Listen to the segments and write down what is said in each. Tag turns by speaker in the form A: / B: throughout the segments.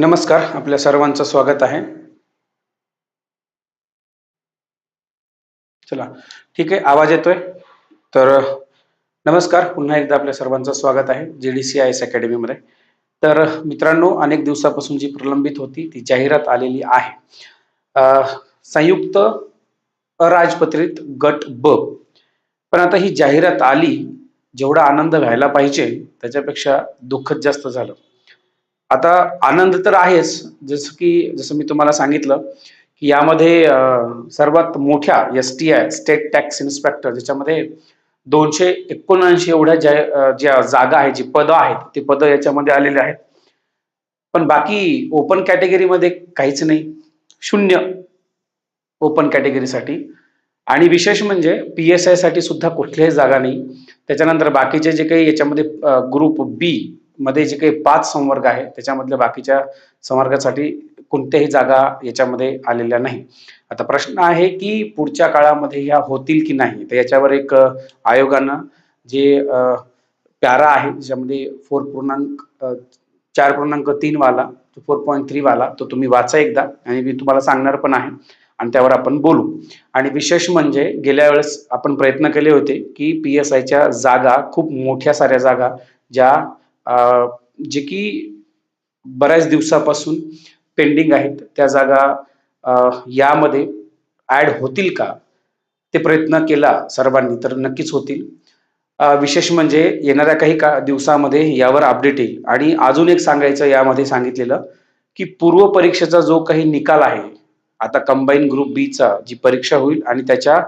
A: नमस्कार आपल्या सर्वांचं स्वागत आहे. चला ठीक आहे आवाज येतोय? तर नमस्कार पुन्हा एकदा आपल्या सर्वांचं स्वागत आहे J D C I S अकॅडमीमध्ये तर मित्रांनो अनेक दिवसापासून जी प्रलंबित होती ती जाहिरात आलेली आहे. संयुक्त अराजपत्रित गट ब. पण आता ही जाहिरात आली जेवढा आनंद व्हायला पाहिजे त्याच्यापेक्षा दुःखच जास्त झालं. आता आनंद तर आहेच. जसं की जसं मी तुम्हाला सांगितलं की यामध्ये सर्वात मोठ्या S T I state tax inspector ज्याच्यामध्ये दोनशे एकोणऐंशी एवढ्या ज्या ज्या जागा आहेत जी पदं आहेत ते पदं याच्यामध्ये आलेले आहेत. पण बाकी ओपन कॅटेगरीमध्ये काहीच नाही. शून्य ओपन कॅटेगरीसाठी आणि विशेष म्हणजे पी एस आयसाठी सुद्धा कुठल्याही जागा नाही. त्याच्यानंतर बाकीचे जे काही याच्यामध्ये ग्रुप बी मध्ये जे काही पाच संवर्ग आहे त्याच्यामधल्या बाकीच्या संवर्गासाठी कोणत्याही जागा याच्यामध्ये आलेल्या नाही. आता प्रश्न आहे की पुढच्या काळामध्ये ह्या होतील की नाही? तर याच्यावर एक आयोगानं जे प्यारा आहे ज्याच्यामध्ये फोर पूर्णांक चार पूर्णांक तीन वाला फोर पॉईंट थ्री वाला तो तुम्ही वाचा एकदा आणि मी तुम्हाला सांगणार पण आहे आणि त्यावर आपण बोलू. आणि विशेष म्हणजे गेल्या वेळेस आपण प्रयत्न केले होते की पी एस आयच्या जागा खूप मोठ्या साऱ्या जागा ज्या जे की बऱ्याच दिवसापासून पेंडिंग आहेत त्या जागा यामध्ये ऍड होतील का? ते प्रयत्न केला सर्वांनी तर नक्कीच होतील. विशेष म्हणजे येणाऱ्या काही का दिवसामध्ये यावर अपडेट येईल. आणि अजून एक सांगायचं यामध्ये सांगितलेलं की पूर्व परीक्षेचा जो काही निकाल आहे आता कंबाईन ग्रुप बीचा जी परीक्षा होईल आणि त्याच्या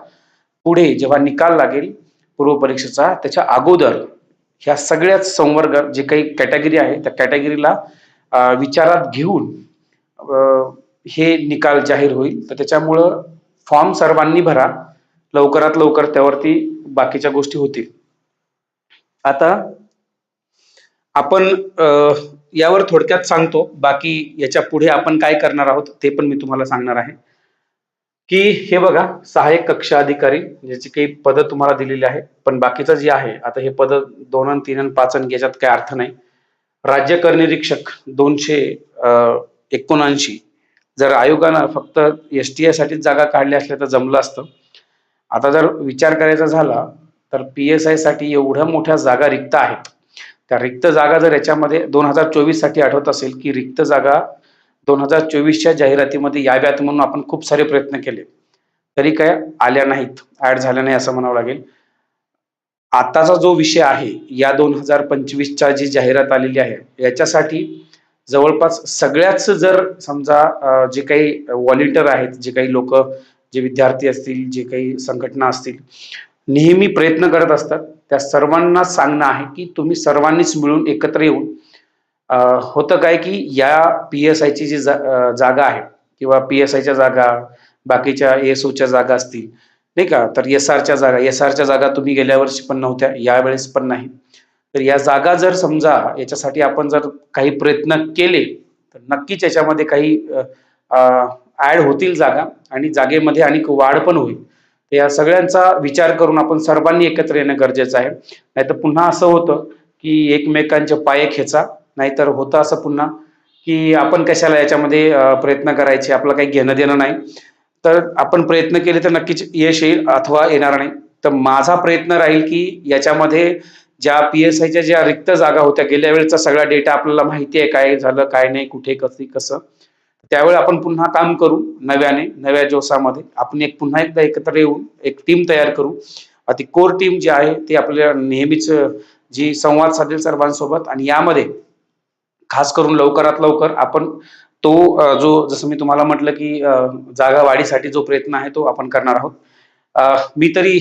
A: पुढे जेव्हा निकाल लागेल पूर्व परीक्षेचा त्याच्या अगोदर ह्या सगळ्याच संवर्ग जे काही कॅटेगरी आहे त्या कॅटेगरीला विचारात घेऊन हे निकाल जाहीर होईल. तर त्याच्यामुळं फॉर्म सर्वांनी भरा. लवकरात लवकर त्यावरती बाकीच्या गोष्टी होतील. आता आपण यावर थोडक्यात सांगतो. बाकी याच्यापुढे आपण काय करणार आहोत ते पण मी तुम्हाला सांगणार आहे. की हे बघा सहाय्यक कक्ष अधिकारी ज्याची काही पदं तुम्हाला दिलेली आहे पण बाकीचं जे आहे आता हे पद दोन आणि तीन आणि पाच आणि याच्यात काही अर्थ नाही. राज्य कर निरीक्षक दोनशे एकोणऐंशी. जर आयोगानं फक्त एस टी आयसाठीच जागा काढल्या असल्या तर जमलं असतं. आता जर विचार करायचा झाला तर पी एस आयसाठी एवढ्या मोठ्या जागा रिक्त आहेत. त्या रिक्त जागा जर याच्यामध्ये दोन हजार चोवीससाठी आठवत असेल की रिक्त जागा दोन हजार चोवीसच्या जाहिरातीमध्ये याव्यात म्हणून आपण खूप सारे प्रयत्न केले. तरी काय आल्या नाहीत. ऍड झाल्या नाही असं म्हणावं लागेल. आताचा जो विषय आहे या दोन हजार पंचवीसच्या जी जाहिरात आलेली आहे याच्यासाठी जवळपास सगळ्याच जर समजा जे काही व्हॉलिंटियर आहेत जे काही लोक जे विद्यार्थी असतील जे काही संघटना असतील नेहमी प्रयत्न करत असतात. त्या सर्वांना सांगणं आहे की तुम्ही सर्वांनीच मिळून एकत्र येऊन होतं काय की या पी एस आयची जी जा, जागा आहे किंवा पी एस आयच्या जागा बाकीच्या एस ओच्या जागा असतील नाही का? तर एस आरच्या जागा एस आरच्या जागा तुम्ही गेल्या वर्षी पण नव्हत्या यावेळेस पण नाही. तर या जागा जर समजा याच्यासाठी आपण जर काही प्रयत्न केले तर नक्कीच याच्यामध्ये काही ऍड होतील जागा आणि जागेमध्ये आणि वाढ पण होईल. तर या सगळ्यांचा विचार करून आपण सर्वांनी एकत्र येणं गरजेचं आहे. नाहीतर पुन्हा असं होतं की एकमेकांचे पाय खेचा नाहीतर होतं असं पुन्हा की आपण कशाला याच्यामध्ये प्रयत्न करायचे? आपलं काही घेणं देणं नाही. तर आपण प्रयत्न केले तर नक्कीच यश येईल अथवा येणार नाही. तर माझा प्रयत्न राहील की याच्यामध्ये ज्या पी एस आयच्या ज्या रिक्त जागा होत्या गेल्या वेळेचा सगळा डेटा आपल्याला माहिती आहे काय झालं काय नाही कुठे कसे कसं. त्यावेळी आपण पुन्हा काम करू नव्याने नव्या जोशामध्ये. आपण एक पुन्हा एकदा एकत्र येऊन एक टीम तयार करू. ती कोर टीम जी आहे ती आपल्या नेहमीच जी संवाद साधेल सर्वांसोबत आणि यामध्ये खास करून लवकरात लवकर आपण तो जो जसं मी तुम्हाला म्हटलं की जागा वाढीसाठी जो प्रयत्न आहे तो आपण करणार आहोत. मी तरी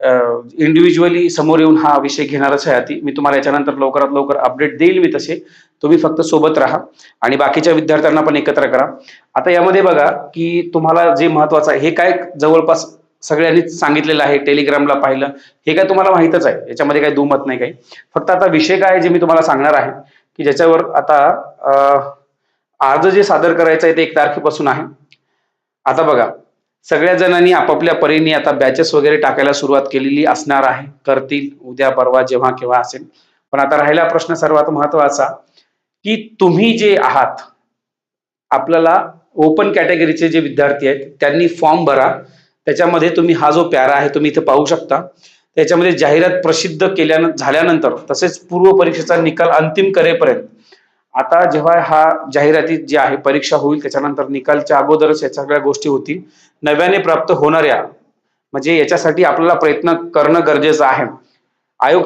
A: इंडिव्हिज्युअली समोर येऊन हा विषय घेणारच आहे आधी. मी तुम्हाला याच्यानंतर लवकरात लवकर अपडेट देईल मी तसे. तुम्ही फक्त सोबत राहा आणि बाकीच्या विद्यार्थ्यांना पण एकत्र करा. आता यामध्ये बघा की तुम्हाला जे महत्वाचं आहे हे काय जवळपास सगळ्यांनीच सांगितलेलं आहे टेलिग्रामला पाहिलं. हे काय तुम्हाला माहितच आहे. याच्यामध्ये काही दुमत नाही काही. फक्त आता विषय काय जे मी तुम्हाला सांगणार आहे की ज्याच्यावर आता अर्ज जे सादर करायचं आहे ते एक तारखेपासून आहे. आता बघा सगळ्या जणांनी आपापल्या परीने आता बॅचेस वगैरे टाकायला सुरुवात केलेली असणार आहे. करतील उद्या परवा जेव्हा केव्हा असेल. पण आता राहिला प्रश्न सर्वात महत्त्वाचा की तुम्ही जे आहात आपल्याला ओपन कॅटेगरीचे जे विद्यार्थी आहेत त्यांनी फॉर्म भरा. त्याच्यामध्ये तुम्ही हा जो प्यारा आहे तुम्ही इथे पाहू शकता. त्याच्यामध्ये जाहिरात प्रसिद्ध केल्या झाल्यानंतर तसेच पूर्व परीक्षेचा निकाल अंतिम करेपर्यंत आता जेव्हा हा जाहिराती जी आहे परीक्षा होईल त्याच्यानंतर निकालच्या अगोदरच या सगळ्या गोष्टी होतील. नव्याने प्राप्त होणाऱ्या म्हणजे याच्यासाठी आपल्याला प्रयत्न करणं गरजेचं आहे. आयोग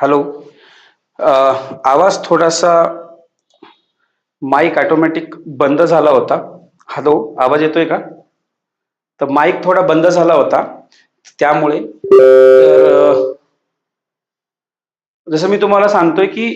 A: हॅलो आवाज थोडासा माईक ऑटोमॅटिक बंद झाला होता. हॅलो आवाज येतोय का? तर माईक थोडा बंद झाला होता. त्यामुळे तर जसं मी तुम्हाला सांगतोय की